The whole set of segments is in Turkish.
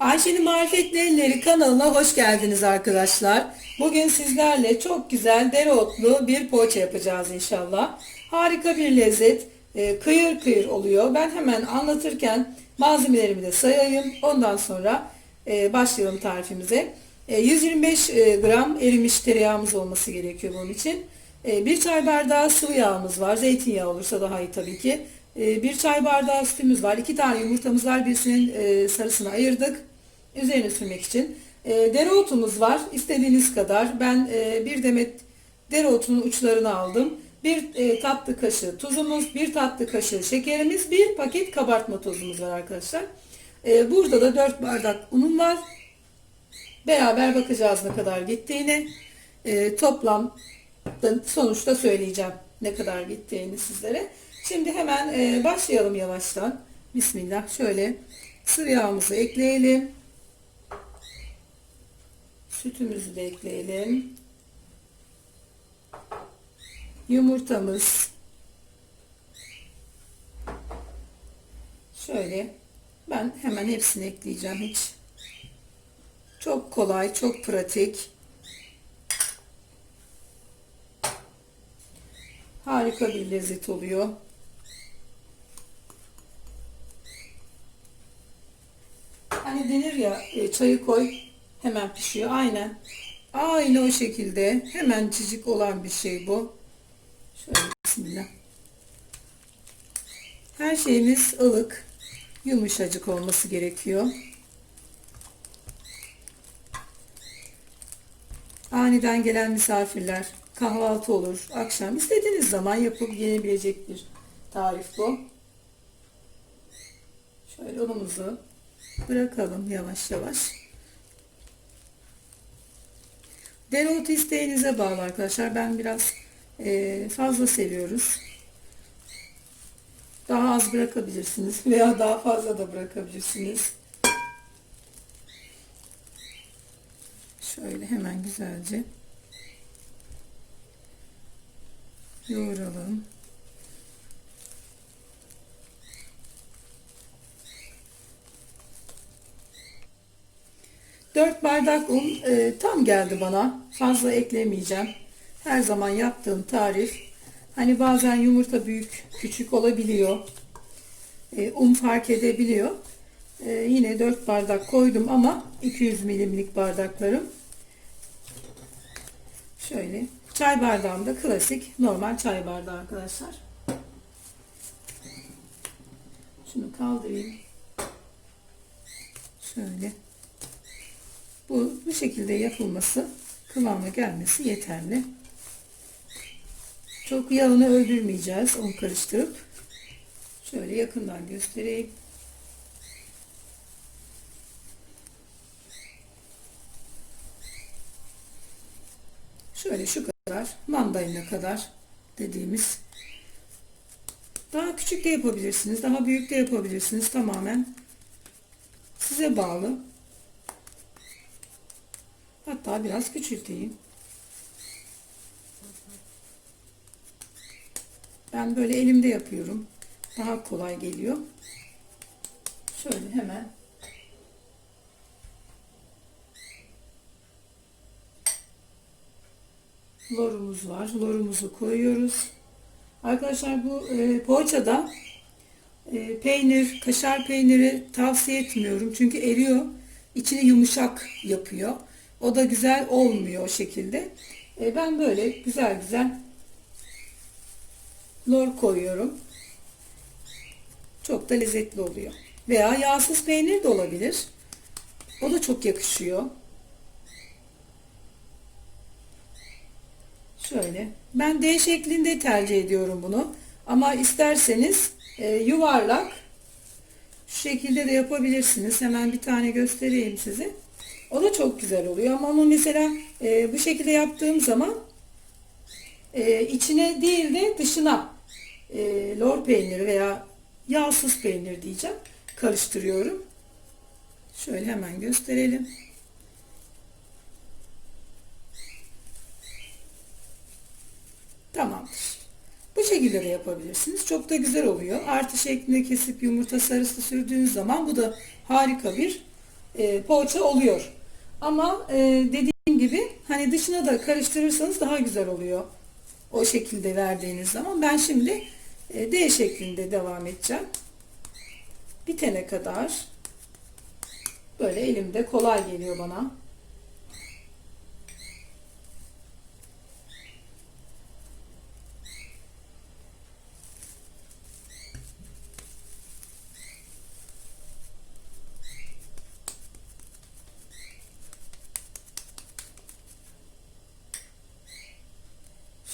Ayşe'nin Marifetli Elleri kanalına hoş geldiniz arkadaşlar. Bugün sizlerle çok güzel dereotlu bir poğaça yapacağız inşallah. Harika bir lezzet, e, kıyır kıyır oluyor. Ben hemen anlatırken malzemelerimi de sayayım. Ondan sonra e, başlayalım tarifimize. E, 125 e, gram erimiş tereyağımız olması gerekiyor bunun için. Bir çay bardağı sıvı yağımız var. Zeytinyağı olursa daha iyi tabii ki. Bir çay bardağı sütümüz var. iki tane yumurtamız var. Birisinin sarısını ayırdık. Üzerine sürmek için. E, dereotumuz var. İstediğiniz kadar. Ben e, bir demet dereotunun uçlarını aldım. Bir e, tatlı kaşığı tuzumuz, bir tatlı kaşığı şekerimiz, bir paket kabartma tozumuz var arkadaşlar. E, burada da 4 bardak unum var. Beraber bakacağız ne kadar gittiğini. E, toplam sonuçta söyleyeceğim ne kadar gittiğini sizlere. Şimdi hemen e, başlayalım yavaştan. Bismillah. Şöyle sıvı yağımızı ekleyelim. Sütümüzü de ekleyelim. Yumurtamız. Şöyle ben hemen hepsini ekleyeceğim hiç. Çok kolay, çok pratik. Harika bir lezzet oluyor. Hani denir ya e, çayı koy hemen pişiyor. Aynen. Aynı o şekilde hemen cicik olan bir şey bu. Şöyle bismillah. Her şeyimiz ılık, yumuşacık olması gerekiyor. Aniden gelen misafirler, kahvaltı olur, akşam istediğiniz zaman yapıp yenebilecek bir tarif bu. Şöyle unumuzu bırakalım yavaş yavaş. Dereotu isteğinize bağlı arkadaşlar. Ben biraz e, fazla seviyoruz. Daha az bırakabilirsiniz veya daha fazla da bırakabilirsiniz. Şöyle hemen güzelce yoğuralım. Dört bardak un e, tam geldi bana. Fazla eklemeyeceğim. Her zaman yaptığım tarif. Hani bazen yumurta büyük küçük olabiliyor. E, un fark edebiliyor. E, yine 4 bardak koydum ama 200 milimlik bardaklarım. Şöyle çay bardağım da klasik normal çay bardağı arkadaşlar. Şunu kaldırayım. Şöyle. Bu bu şekilde yapılması kıvama gelmesi yeterli. Çok yağını öldürmeyeceğiz onu karıştırıp. Şöyle yakından göstereyim. Şöyle şu kadar mandalina kadar dediğimiz daha küçük de yapabilirsiniz daha büyük de yapabilirsiniz tamamen size bağlı hatta biraz küçülteyim ben böyle elimde yapıyorum daha kolay geliyor şöyle hemen lorumuz var. Lorumuzu koyuyoruz. Arkadaşlar bu e, poğaçada e, peynir, kaşar peyniri tavsiye etmiyorum. Çünkü eriyor. İçini yumuşak yapıyor. O da güzel olmuyor o şekilde. E, ben böyle güzel güzel lor koyuyorum. Çok da lezzetli oluyor. Veya yağsız peynir de olabilir. O da çok yakışıyor. Şöyle. Ben D şeklinde tercih ediyorum bunu. Ama isterseniz e, yuvarlak şu şekilde de yapabilirsiniz. Hemen bir tane göstereyim size. O da çok güzel oluyor. Ama onu mesela e, bu şekilde yaptığım zaman e, içine değil de dışına e, lor peyniri veya yağsız peynir diyeceğim. Karıştırıyorum. Şöyle hemen gösterelim. Tamamdır. Bu şekilde de yapabilirsiniz. Çok da güzel oluyor. Artı şeklinde kesip yumurta sarısı sürdüğünüz zaman bu da harika bir e, poğaça oluyor. Ama e, dediğim gibi hani dışına da karıştırırsanız daha güzel oluyor. O şekilde verdiğiniz zaman. Ben şimdi e, D şeklinde devam edeceğim. Bitene kadar böyle elimde kolay geliyor bana.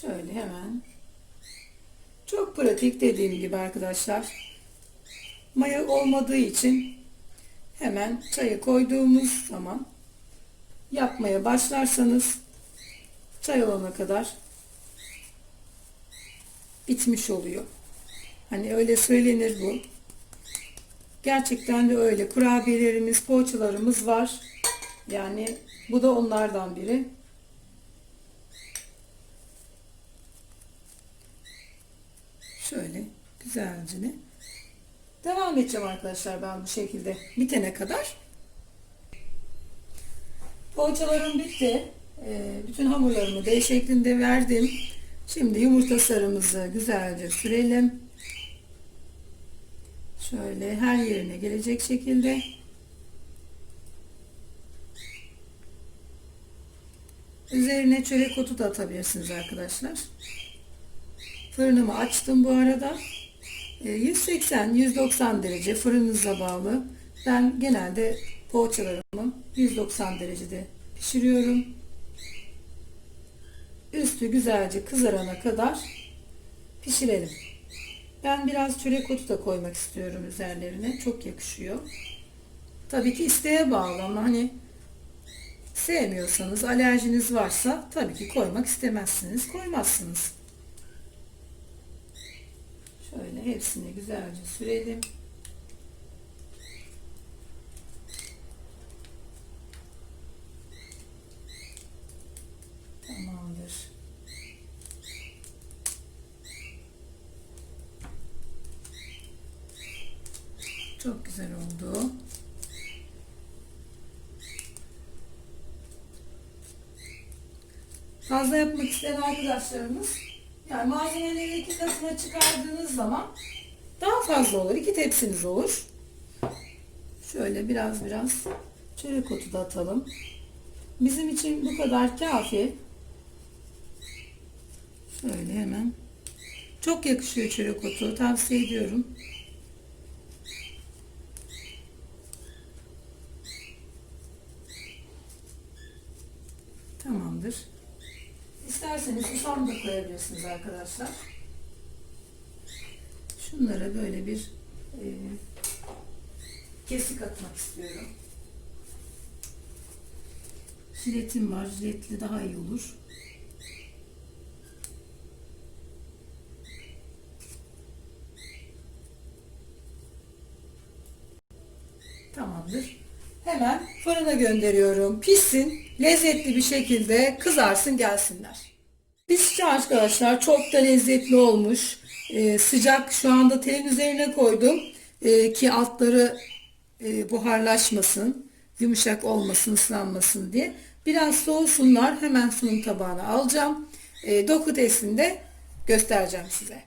Şöyle hemen. Çok pratik dediğim gibi arkadaşlar. Maya olmadığı için hemen çayı koyduğumuz zaman yapmaya başlarsanız çay olana kadar bitmiş oluyor. Hani öyle söylenir bu. Gerçekten de öyle. Kurabiyelerimiz, poğaçalarımız var. Yani bu da onlardan biri. Şöyle güzelce de devam edeceğim arkadaşlar ben bu şekilde bitene kadar. Poğaçalarım bitti. Ee, bütün hamurlarımı D şeklinde verdim. Şimdi yumurta sarımızı güzelce sürelim. Şöyle her yerine gelecek şekilde. Üzerine çörek otu da atabilirsiniz arkadaşlar. Fırınımı açtım bu arada. 180-190 derece fırınınıza bağlı. Ben genelde poğaçalarımı 190 derecede pişiriyorum. Üstü güzelce kızarana kadar pişirelim. Ben biraz çörek otu da koymak istiyorum üzerlerine. Çok yakışıyor. Tabii ki isteğe bağlı ama hani sevmiyorsanız, alerjiniz varsa tabii ki koymak istemezsiniz. Koymazsınız. Şöyle hepsini güzelce sürelim. Tamamdır. Çok güzel oldu. Fazla yapmak isteyen arkadaşlarımız yani malzemeleri iki katına çıkardığınız zaman daha fazla olur. İki tepsiniz olur. Şöyle biraz biraz çörek otu da atalım. Bizim için bu kadar kafi. Şöyle hemen. Çok yakışıyor çörek otu. Tavsiye ediyorum. Tamamdır. İsterseniz susam da koyabilirsiniz arkadaşlar. Şunlara böyle bir e, kesik atmak istiyorum. Jiletim var. Jiletli daha iyi olur. Tamamdır. Hemen fırına gönderiyorum. Pişsin. Lezzetli bir şekilde kızarsın gelsinler. Pişti arkadaşlar. Çok da lezzetli olmuş. Ee, sıcak şu anda telin üzerine koydum. Ee, ki altları e, buharlaşmasın. Yumuşak olmasın, ıslanmasın diye. Biraz soğusunlar. Hemen sunum tabağına alacağım. E, doku testinde göstereceğim size.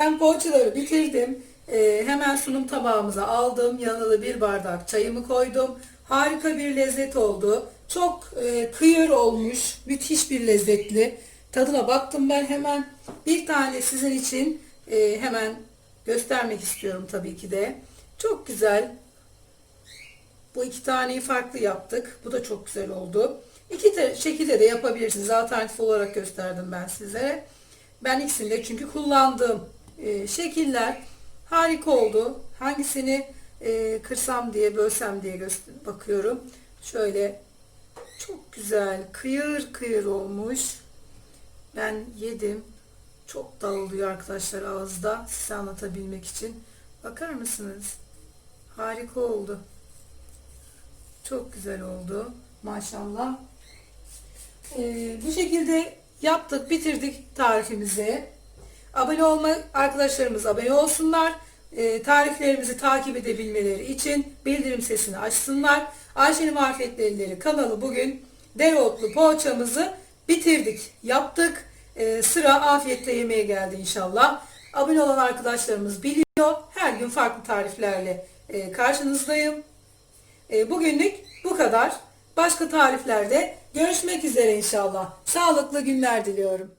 Ben poğaçaları bitirdim. Ee, hemen sunum tabağımıza aldım. Yanına da bir bardak çayımı koydum. Harika bir lezzet oldu. Çok e, kıyır olmuş. Müthiş bir lezzetli. Tadına baktım ben hemen. Bir tane sizin için e, hemen göstermek istiyorum tabii ki de. Çok güzel. Bu iki taneyi farklı yaptık. Bu da çok güzel oldu. İki de, şekilde de yapabilirsiniz. Alternatif olarak gösterdim ben size. Ben ikisini de çünkü kullandığım e, şekiller harika oldu. Hangisini e, kırsam diye bölsem diye bakıyorum. Şöyle çok güzel kıyır kıyır olmuş. Ben yedim. Çok dağılıyor arkadaşlar ağızda size anlatabilmek için. Bakar mısınız? Harika oldu. Çok güzel oldu. Maşallah. Ee, bu şekilde yaptık, bitirdik tarifimizi. Abone olma arkadaşlarımız abone olsunlar. e, tariflerimizi takip edebilmeleri için bildirim sesini açsınlar. Ayşe'nin marifetlerileri kanalı bugün dereotlu poğaçamızı bitirdik, yaptık. E, sıra afiyetle yemeğe geldi inşallah. Abone olan arkadaşlarımız biliyor. Her gün farklı tariflerle e, karşınızdayım. E, bugünlük bu kadar. Başka tariflerde görüşmek üzere inşallah. Sağlıklı günler diliyorum.